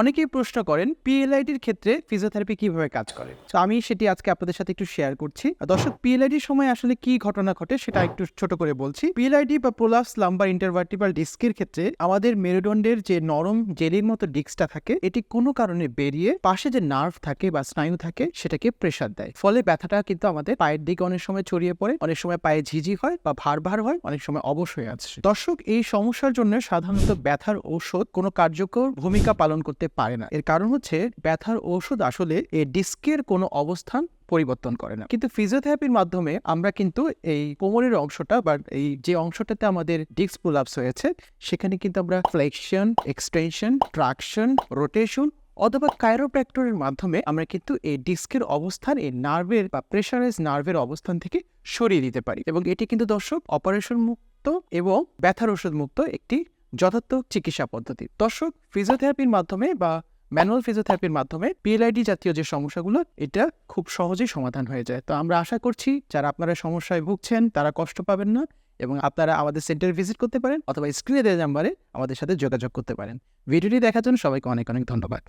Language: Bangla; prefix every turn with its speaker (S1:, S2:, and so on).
S1: অনেকেই প্রশ্ন করেন পিএলআইডির ক্ষেত্রে ফিজিওথেরাপি কীভাবে কাজ করে? তো আমি সেটি আজকে আপনাদের সাথে একটু শেয়ার করছি। দর্শক পিএলআইডির সময় আসলে কি ঘটনা ঘটে সেটা একটু ছোট করে বলছি। পিএলআইডি বা প্রোলাপস লাম্বার ইন্টারভার্টিবাল ডিস্কের ক্ষেত্রে আমাদের মেরুদণ্ডের যে নরম জেলির মতো ডিস্কটা থাকে, এটি কোনো কারণে বেরিয়ে পাশে যে নার্ভ থাকে বা স্নায়ু থাকে, সেটাকে প্রেসার দেয়। ফলে ব্যথাটা কিন্তু আমাদের পায়ের দিকে অনেক সময় ছড়িয়ে পড়ে, অনেক সময় পায়ে ঝিঝি হয় বা ভার ভার হয়, অনেক সময় অবশ হয়ে আছে দর্শক, এই সমস্যার জন্য সাধারণত ব্যথার ঔষধ কোনো কার্যকর ভূমিকা পালন করতে পারে না। এর কারণ হচ্ছে ব্যথার ঔষধ আসলে এই ডিস্কের কোনো অবস্থান পরিবর্তন করে না। কিন্তু ফিজিওথেরাপির মাধ্যমে আমরা কিন্তু এই কোমরের অংশটা বা এই যে অংশটাতে আমাদের ডিস্ক পুলাপস হয়েছে, সেখানে কিন্তু আমরা ফ্লেকশন এক্সটেনশন ট্রাকশন রোটেশন অথবা কাইরোপ্র্যাক্টরের মাধ্যমে আমরা কিন্তু এই ডিস্কের অবস্থান, এই নার্ভের বা প্রেশারাইজ নার্ভের অবস্থান থেকে সরিয়ে দিতে পারি। এবং এটি কিন্তু দর্শক অপারেশন মুক্ত এবং ব্যথার ওষুধ মুক্ত একটি যথার্থ চিকিৎসা পদ্ধতি। দর্শক ফিজিওথেরাপির মাধ্যমে বা ম্যানুয়াল ফিজিওথেরাপির মাধ্যমে পিএলআইডি জাতীয় যে সমস্যাগুলো, এটা খুব সহজেই সমাধান হয়ে যায়। তো আমরা আশা করছি, যারা আপনারা সমস্যায় ভুগছেন, তারা কষ্ট পাবেন না এবং আপনারা আমাদের সেন্টারে ভিজিট করতে পারেন অথবা স্ক্রিনে দেওয়া নাম্বারে আমাদের সাথে যোগাযোগ করতে পারেন। ভিডিওটি দেখার জন্য সবাইকে অনেক অনেক ধন্যবাদ।